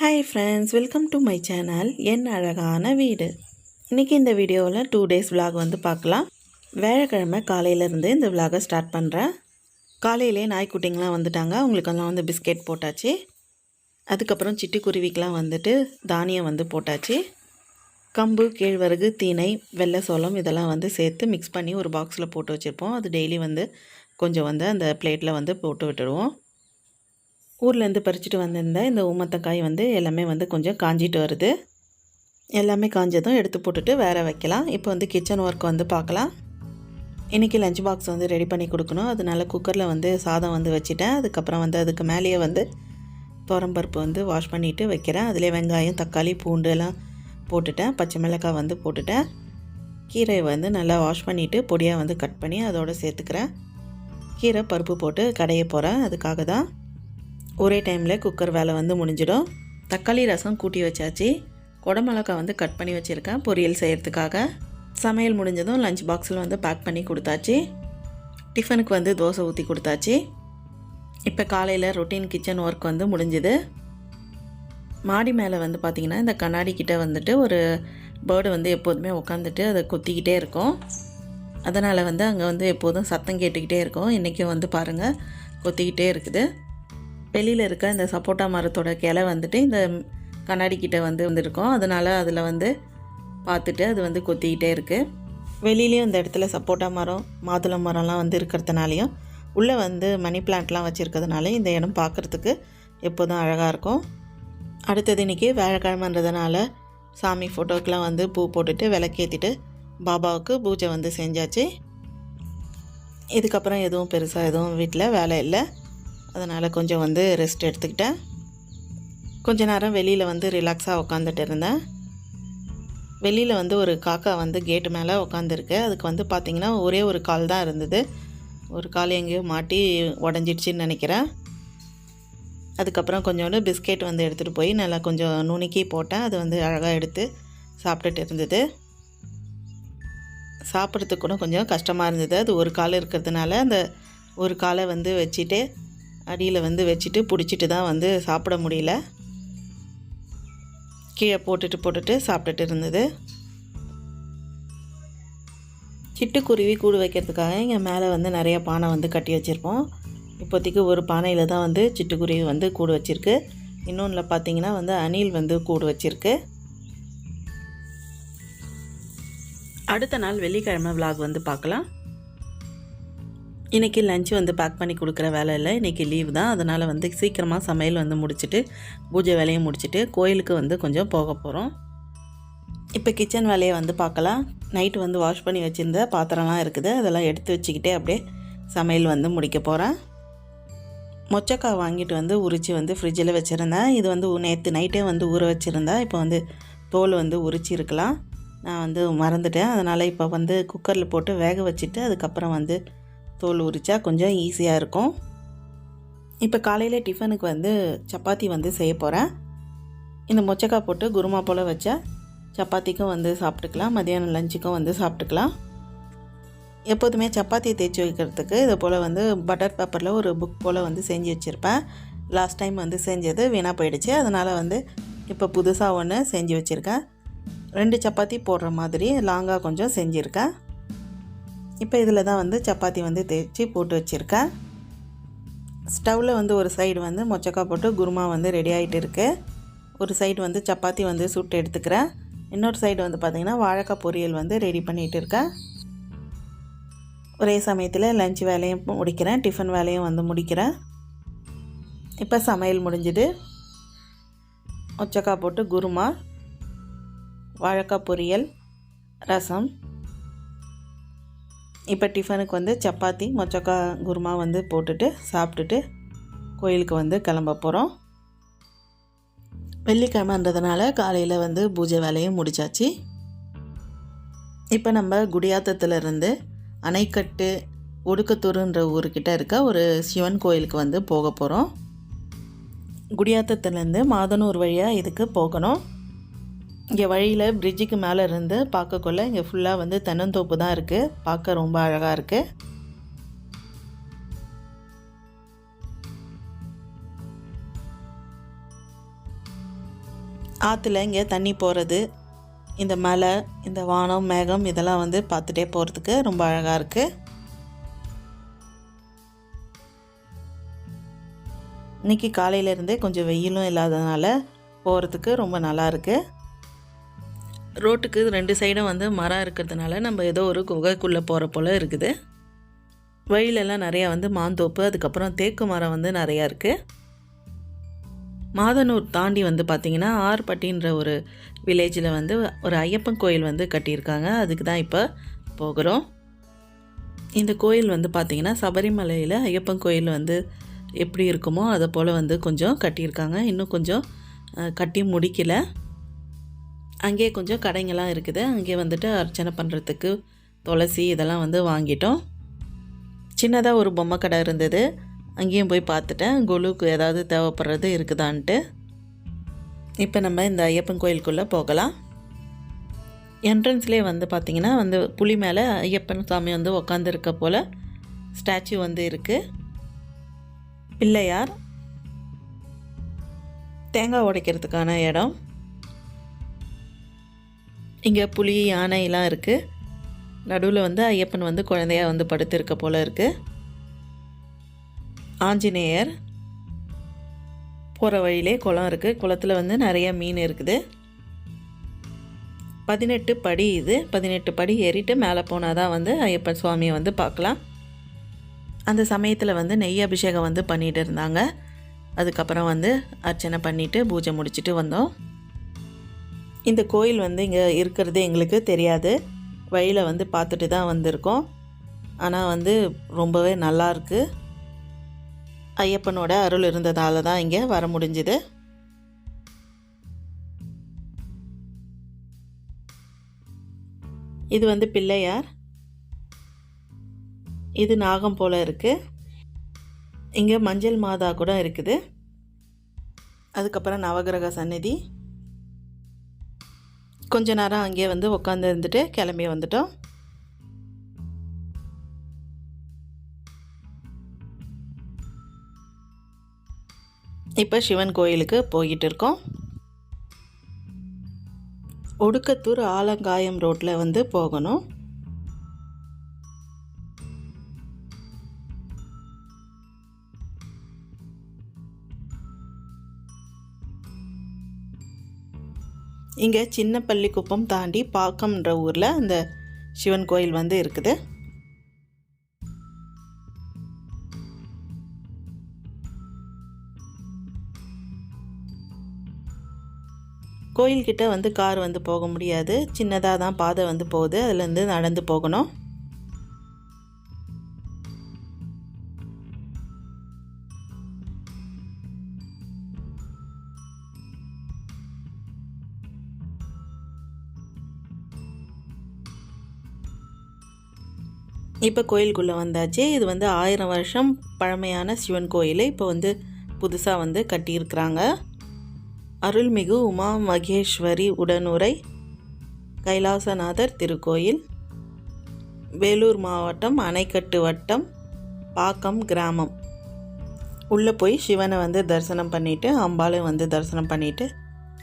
Hi friends welcome to my channel என் அழகான வீடு. இன்றைக்கி இந்த வீடியோவில் டூ டேஸ் விலாக் வந்து பார்க்கலாம். வியாழக்கிழமை காலையிலேருந்து இந்த விலாகை ஸ்டார்ட் பண்ணுறேன் காலையிலே நாய்க்குட்டிங்களாம் வந்துட்டாங்க அவங்களுக்கெல்லாம் வந்து பிஸ்கெட் போட்டாச்சு. அதுக்கப்புறம் சிட்டுக்குருவிக்கெலாம் வந்துட்டு தானியம் வந்து போட்டாச்சு. கம்பு கேழ்வரகு தீனை வெள்ளை சோளம் இதெல்லாம் வந்து சேர்த்து மிக்ஸ் பண்ணி ஒரு பாக்ஸில் போட்டு வச்சுருப்போம். அது டெய்லி வந்து கொஞ்சம் வந்து அந்த பிளேட்டில் வந்து போட்டு விட்டுடுவோம் ஊர்லேருந்து பறிச்சுட்டு வந்திருந்த இந்த ஊமத்தக்காய் வந்து எல்லாமே வந்து கொஞ்சம் காஞ்சிட்டு வருது. எல்லாமே காஞ்சதும் எடுத்து போட்டுட்டு வேற வைக்கலாம். இப்போ வந்து கிச்சன் ஒர்க் வந்து பார்க்கலாம். இன்றைக்கி லஞ்ச் பாக்ஸ் வந்து ரெடி பண்ணி கொடுக்கணும். அதனால குக்கரில் வந்து சாதம் வந்து வச்சுட்டேன். அதுக்கப்புறம் வந்து அதுக்கு மேலேயே வந்து துவரம்பருப்பு வந்து வாஷ் பண்ணிவிட்டு வைக்கிறேன். அதிலே வெங்காயம் தக்காளி பூண்டு எல்லாம் போட்டுட்டேன். பச்சை மிளகாய் வந்து போட்டுட்டேன். கீரையை வந்து நல்லா வாஷ் பண்ணிவிட்டு பொடியாக வந்து கட் பண்ணி அதோடு சேர்த்துக்கிறேன். கீரை பருப்பு போட்டு கடைய போகிறேன் அதுக்காக தான் ஒரே டைமில் குக்கர் வேலை வந்து முடிஞ்சிடும். தக்காளி ரசம் கூட்டி வச்சாச்சு. குடமிளகா வந்து கட் பண்ணி வச்சுருக்கேன். பொரியல் செய்கிறதுக்காக சமையல் முடிஞ்சதும் லஞ்ச் பாக்ஸில் வந்து பேக் பண்ணி கொடுத்தாச்சு. டிஃபனுக்கு வந்து தோசை ஊற்றி கொடுத்தாச்சு. இப்போ காலையில் ரொட்டீன் கிச்சன் ஒர்க் வந்து முடிஞ்சுது. மாடி மேலே வந்து பார்த்திங்கன்னா இந்த கண்ணாடி கிட்டே வந்துட்டு ஒரு பேர்டு வந்து எப்போதுமே உட்காந்துட்டு அதை கொத்திக்கிட்டே இருக்கும். அதனால் வந்து அங்கே வந்து எப்போதும் சத்தம் கேட்டுக்கிட்டே இருக்கும். இன்றைக்கும் வந்து பாருங்கள் கொத்திக்கிட்டே இருக்குது. வெளியில் இருக்க இந்த சப்போட்டா மரத்தோட கிளை வந்துட்டு இந்த கண்ணாடிக்கிட்ட வந்து வந்திருக்கோம். அதனால் அதில் வந்து பார்த்துட்டு அது வந்து கொத்திக்கிட்டே இருக்குது வெளியிலையும் இந்த இடத்துல சப்போட்டா மரம் மாதுளை மரம்லாம் வந்து இருக்கிறதுனாலையும் உள்ளே வந்து மணி பிளான்ட்லாம் வச்சுருக்கிறதுனால இந்த இடம் பார்க்குறதுக்கு எப்போதும் அழகாக இருக்கும். அடுத்தது இன்றைக்கி வேலைக்கிழமைன்றதுனால சாமி ஃபோட்டோக்கெலாம் வந்து பூ போட்டுட்டு விளக்கேற்றிட்டு பாபாவுக்கு பூஜை வந்து செஞ்சாச்சு. இதுக்கப்புறம் எதுவும் பெருசாக எதுவும் வீட்டில் வேலை இல்லை. அதனால் கொஞ்சம் வந்து ரெஸ்ட் எடுத்துக்கிட்டேன். கொஞ்ச நேரம் வெளியில் வந்து ரிலாக்ஸாக உட்காந்துட்டு இருந்தேன். வெளியில் வந்து ஒரு காக்கா வந்து கேட்டு மேலே உட்காந்துருக்கு அதுக்கு வந்து பார்த்திங்கன்னா ஒரே ஒரு கால் தான் இருந்தது. ஒரு கால் எங்கேயோ மாட்டி உடஞ்சிடுச்சின்னு நினைக்கிறேன். அதுக்கப்புறம் கொஞ்சோண்டு பிஸ்கெட் வந்து எடுத்துகிட்டு போய் நல்லா கொஞ்சம் நுணுக்கி போட்டேன். அது வந்து அழகாக எடுத்து சாப்பிட்டுட்டு இருந்தது. சாப்பிட்றதுக்கு கூட கொஞ்சம் கஷ்டமாக இருந்தது. அது ஒரு கால் இருக்கிறதுனால அந்த ஒரு காலை வந்து வச்சுட்டு அடியில் வந்து வச்சுட்டு பிடிச்சிட்டு தான் வந்து சாப்பிட முடியல. கீழே போட்டுட்டு போட்டுட்டு சாப்பிட்டுட்டு இருந்தது. சிட்டுக்குருவி கூடு வைக்கிறதுக்காக இங்கே மேலே வந்து நிறைய பானை வந்து கட்டி வச்சுருப்போம். இப்போதைக்கு ஒரு பானையில் தான் வந்து சிட்டுக்குருவி வந்து கூடு வச்சுருக்கு. இன்னொன்றில் பார்த்தீங்கன்னா வந்து அணில் வந்து கூடு வச்சுருக்கு. அடுத்த நாள் வெள்ளிக்கிழமை விலாக் வந்து பார்க்கலாம். இன்றைக்கி லஞ்சு வந்து பேக் பண்ணி கொடுக்குற வேலை இல்லை. இன்றைக்கி லீவ் தான். அதனால் வந்து சீக்கிரமாக சமையல் வந்து முடிச்சுட்டு பூஜை வேலையை முடிச்சுட்டு கோயிலுக்கு வந்து கொஞ்சம் போக போகிறோம் இப்போ கிச்சன் வேலையை வந்து பார்க்கலாம். நைட்டு வந்து வாஷ் பண்ணி வச்சுருந்த பாத்திரம்லாம் இருக்குது. அதெல்லாம் எடுத்து வச்சுக்கிட்டே அப்படியே சமையல் வந்து முடிக்க போகிறேன் மொச்சக்காய் வாங்கிட்டு வந்து உரித்து வந்து ஃப்ரிட்ஜில் வச்சுருந்தேன். இது வந்து நேற்று நைட்டே வந்து ஊற வச்சுருந்தேன் இப்போ வந்து தோல் வந்து உரிச்சு இருக்கலாம். நான் வந்து மறந்துட்டேன். அதனால் இப்போ வந்து குக்கரில் போட்டு வேக வச்சுட்டு அதுக்கப்புறம் வந்து தோல் உரித்தா கொஞ்சம் ஈஸியாக இருக்கும். இப்போ காலையில் டிஃபனுக்கு வந்து சப்பாத்தி வந்து செய்ய போகிறேன் இந்த மொச்சக்காய் போட்டு குருமா போல் வச்சா சப்பாத்திக்கும் வந்து சாப்பிட்டுக்கலாம் மதியானம் லஞ்சுக்கும் வந்து சாப்பிட்டுக்கலாம். எப்போதுமே சப்பாத்தி தேய்ச்சி வைக்கிறதுக்கு இது போல் வந்து பட்டர் பேப்பரில் ஒரு புக் போல் வந்து செஞ்சு வச்சுருப்பேன். லாஸ்ட் டைம் வந்து செஞ்சது வீணாக போயிடுச்சு. அதனால் வந்து இப்போ புதுசாக ஒன்று செஞ்சு வச்சுருக்கேன். ரெண்டு சப்பாத்தி போடுற மாதிரி லாங்காக கொஞ்சம் செஞ்சுருக்கேன். இப்போ இதில் தான் வந்து சப்பாத்தி வந்து தேய்ச்சி போட்டு வச்சுருக்கேன். ஸ்டவ்வில் வந்து ஒரு சைடு வந்து மொச்சக்காய் போட்டு குருமா வந்து ரெடி ஆகிட்டு இருக்கு. ஒரு சைடு வந்து சப்பாத்தி வந்து சுட்டு எடுத்துக்கிறேன். இன்னொரு சைடு வந்து பார்த்திங்கன்னா வாழைக்காய் பொரியல் வந்து ரெடி பண்ணிகிட்டு இருக்கேன். ஒரே சமயத்தில் லஞ்ச் வேலையும் முடிக்கிறேன். டிஃபன் வேலையும் வந்து முடிக்கிறேன். இப்போ சமையல் முடிஞ்சுது. மொச்சக்காய் போட்டு குருமா வாழைக்காய் பொரியல் ரசம் இப்போ டிஃபனுக்கு வந்து சப்பாத்தி மொச்சக்கா குருமா வந்து போட்டுட்டு சாப்பிட்டுட்டு கோயிலுக்கு வந்து கிளம்ப போகிறோம் வெள்ளிக்கிழமைன்றதுனால காலையில் வந்து பூஜை வேலையும் முடிச்சாச்சு. இப்போ நம்ம குடியாத்தத்துலேருந்து அணைக்கட்டு ஒடுக்கத்தூருன்ற ஊருக்கிட்ட இருக்க ஒரு சிவன் கோயிலுக்கு வந்து போக போகிறோம் குடியாத்தத்துலேருந்து மாதனூர் வழியாக இதுக்கு போகணும். இங்கே வழியில் பிரிட்ஜுக்கு மேலே இருந்து பார்க்கக்குள்ள இங்கே ஃபுல்லாக வந்து தென்னந்தோப்பு தான் இருக்குது பார்க்க ரொம்ப அழகாக இருக்குது ஆற்றுல இங்கே தண்ணி போகிறது இந்த மலை இந்த வானம் மேகம் இதெல்லாம் வந்து பார்த்துட்டே போகிறதுக்கு ரொம்ப அழகாக இருக்குது இன்றைக்கி காலையிலேருந்தே கொஞ்சம் வெயிலும் இல்லாததுனால போகிறதுக்கு ரொம்ப நல்லா இருக்குது ரோட்டுக்கு ரெண்டு சைடும் வந்து மரம் இருக்கிறதுனால நம்ம ஏதோ ஒரு குகைக்குள்ளே போகிற போல் இருக்குது. வழியிலெல்லாம் நிறையா வந்து மாந்தோப்பு அதுக்கப்புறம் தேக்கு மரம் வந்து நிறையா இருக்குது மாதனூர் தாண்டி வந்து பார்த்திங்கன்னா ஆர்பட்டின்ற ஒரு வில்லேஜில் வந்து ஒரு ஐயப்பன் கோயில் வந்து கட்டியிருக்காங்க. அதுக்கு தான் இப்போ போகிறோம். இந்த கோயில் வந்து பார்த்திங்கன்னா சபரிமலையில் ஐயப்பன் கோயில் வந்து எப்படி இருக்குமோ அதை போல் வந்து கொஞ்சம் கட்டியிருக்காங்க. இன்னும் கொஞ்சம் கட்டி முடிக்கலை. அங்கேயே கொஞ்சம் கடைங்கெல்லாம் இருக்குது. அங்கேயே வந்துட்டு அர்ச்சனை பண்ணுறதுக்கு துளசி இதெல்லாம் வந்து வாங்கிட்டோம். சின்னதாக ஒரு பொம்மை கடை இருந்தது. அங்கேயும் போய் பார்த்துட்டேன். குலுக்கு ஏதாவது தேவைப்படுறது இருக்குதான்ட்டு. இப்போ நம்ம இந்த ஐயப்பன் கோயிலுக்குள்ளே போகலாம். என்ட்ரன்ஸ்லேயே வந்து பார்த்திங்கன்னா வந்து புளி மேலே ஐயப்பன் சாமி வந்து உக்காந்துருக்க போல் ஸ்டாச்சு வந்து இருக்குது பிள்ளையார் தேங்காய் உடைக்கிறதுக்கான இடம். இங்கே புலி யானைலாம் இருக்குது நடுவில் வந்து ஐயப்பன் வந்து குழந்தையாக வந்து படுத்திருக்க போல் இருக்குது ஆஞ்சநேயர் போகிற வழியிலே குளம் இருக்குது குளத்தில் வந்து நிறைய மீன் இருக்குது. பதினெட்டு படி இது. பதினெட்டு படி ஏறிட்டு மேலே போனால் தான் வந்து ஐயப்பன் சுவாமியை வந்து பார்க்கலாம். அந்த சமயத்தில் வந்து நெய் அபிஷேகம் வந்து பண்ணிகிட்டு இருந்தாங்க. அதுக்கப்புறம் வந்து அர்ச்சனை பண்ணிவிட்டு பூஜை முடிச்சுட்டு வந்தோம். இந்த கோயில் வந்து இங்கே இருக்கிறது எங்களுக்கு தெரியாது. வழியில் வந்து பார்த்துட்டு தான் வந்திருக்கோம். ஆனால் வந்து ரொம்பவே நல்லாயிருக்கு ஐயப்பனோட அருள் இருந்ததால தான் இங்கே வர முடிஞ்சுது. இது வந்து பிள்ளையார். இது நாகம் போல் இருக்குது இங்கே மஞ்சள் மாதா கூட இருக்குது. அதுக்கப்புறம் நவகிரக சந்நிதி. கொஞ்ச நேரம் அங்கேயே வந்து உட்காந்து இருந்துட்டு கிளம்பி வந்துட்டோம். இப்போ சிவன் கோயிலுக்கு போய்கிட்டு இருக்கோம். ஒடுக்கத்தூர் ஆலங்காயம் ரோட்டில் வந்து போகணும். இங்கே சின்ன பள்ளிக்குப்பம் தாண்டி பாக்கம்ன்ற ஊரில் அந்த சிவன் கோயில் வந்து இருக்குது. கோயில்கிட்ட வந்து கார் வந்து போக முடியாது. சின்னதாக தான் பாதை வந்து போகுது. அதுலேருந்து நடந்து போகணும். இப்போ கோயிலுக்குள்ளே வந்தாச்சு. இது வந்து ஆயிரம் வருஷம் பழமையான சிவன் கோயிலை இப்போ வந்து புதுசாக வந்து கட்டியிருக்கிறாங்க. அருள்மிகு உமா மகேஸ்வரி உடனுரை கைலாசநாதர் திருக்கோயில் வேலூர் மாவட்டம் அணைக்கட்டு வட்டம் பாக்கம் கிராமம். உள்ளே போய் சிவனை வந்து தரிசனம் பண்ணிவிட்டு அம்பாளையும் வந்து தரிசனம் பண்ணிவிட்டு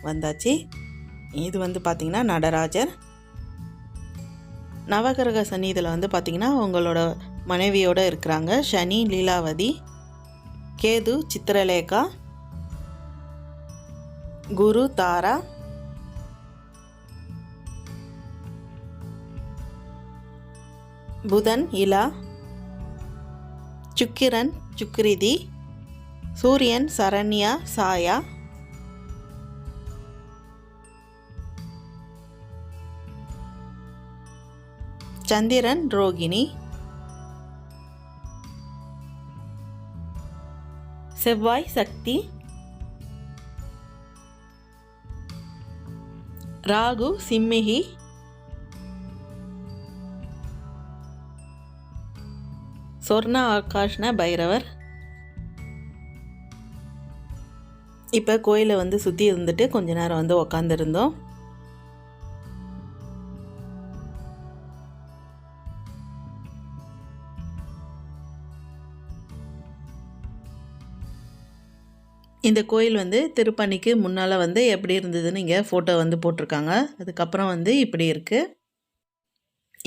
வந்தாச்சு. இது வந்து பார்த்திங்கன்னா நடராஜர். நவகிரக சந்நிதியில் வந்து பார்த்திங்கன்னா அவங்களோட மனைவியோடு இருக்கிறாங்க. சனி லீலாவதி கேது சித்திரலேகா குரு தாரா. புதன் இலா. சுக்கிரன் சுக்ரிதி சூரியன் சரண்யா சாயா. சந்திரன் ரோகிணி. செவ்வாய் சக்தி. ராகு சிம்மிகி. சொர்ணா ஆகாஷ்ன பைரவர். இப்போ கோயிலை வந்து சுற்றி இருந்துட்டு கொஞ்ச நேரம் வந்து உக்காந்துருந்தோம். இந்த கோயில் வந்து திருப்பணிக்கு முன்னால் வந்து எப்படி இருந்ததுன்னு இங்கே ஃபோட்டோ வந்து போட்டிருக்காங்க. அதுக்கப்புறம் வந்து இப்படி இருக்குது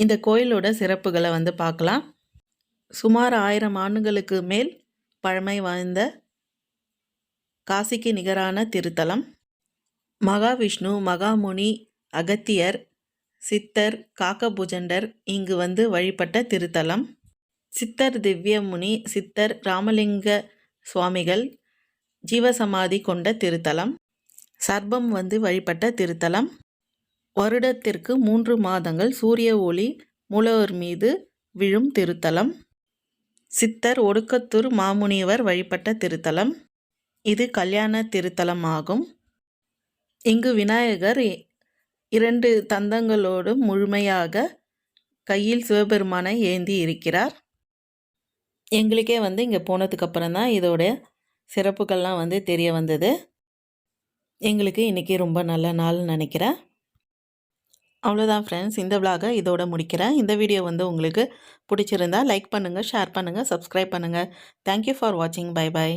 இந்த கோயிலோட சிறப்புகளை வந்து பார்க்கலாம். சுமார் ஆயிரம் ஆண்டுகளுக்கு மேல் பழமை வாய்ந்த காசிக்கு நிகரான திருத்தலம். மகாவிஷ்ணு மகாமுனி அகத்தியர் சித்தர் காக்கபுஜண்டர் இங்கு வந்து வழிபட்ட திருத்தலம். சித்தர் திவ்யமுனி சித்தர் ராமலிங்க சுவாமிகள் ஜீவசமாதி கொண்ட திருத்தலம். சர்பம் வந்து வழிபட்ட திருத்தலம். வருடத்திற்கு மூன்று மாதங்கள் சூரிய ஒளி மூலவர் மீது விழும் திருத்தலம். சித்தர் ஒடுக்கத்தூர் மாமுனிவர் வழிபட்ட திருத்தலம். இது கல்யாண திருத்தலம் ஆகும் இங்கு விநாயகர் இரண்டு தந்தங்களோடு முழுமையாக கையில் சிவபெருமானை ஏந்தி இருக்கிறார். எங்களுக்கே வந்து இங்கே போனதுக்கப்புறம் தான் இதோட சிறப்புகள்லாம் வந்து தெரிய வந்தது. எங்களுக்கு இன்றைக்கி ரொம்ப நல்ல நாள்னு நினைக்கிறேன். அவ்வளோதான் ஃப்ரெண்ட்ஸ் இந்த விலாகை இதோட முடிக்கிறேன். இந்த வீடியோ வந்து உங்களுக்கு பிடிச்சிருந்தா லைக் பண்ணுங்கள் ஷேர் பண்ணுங்கள் சப்ஸ்கிரைப் பண்ணுங்கள் தேங்க்யூ ஃபார் வாட்சிங் பை பை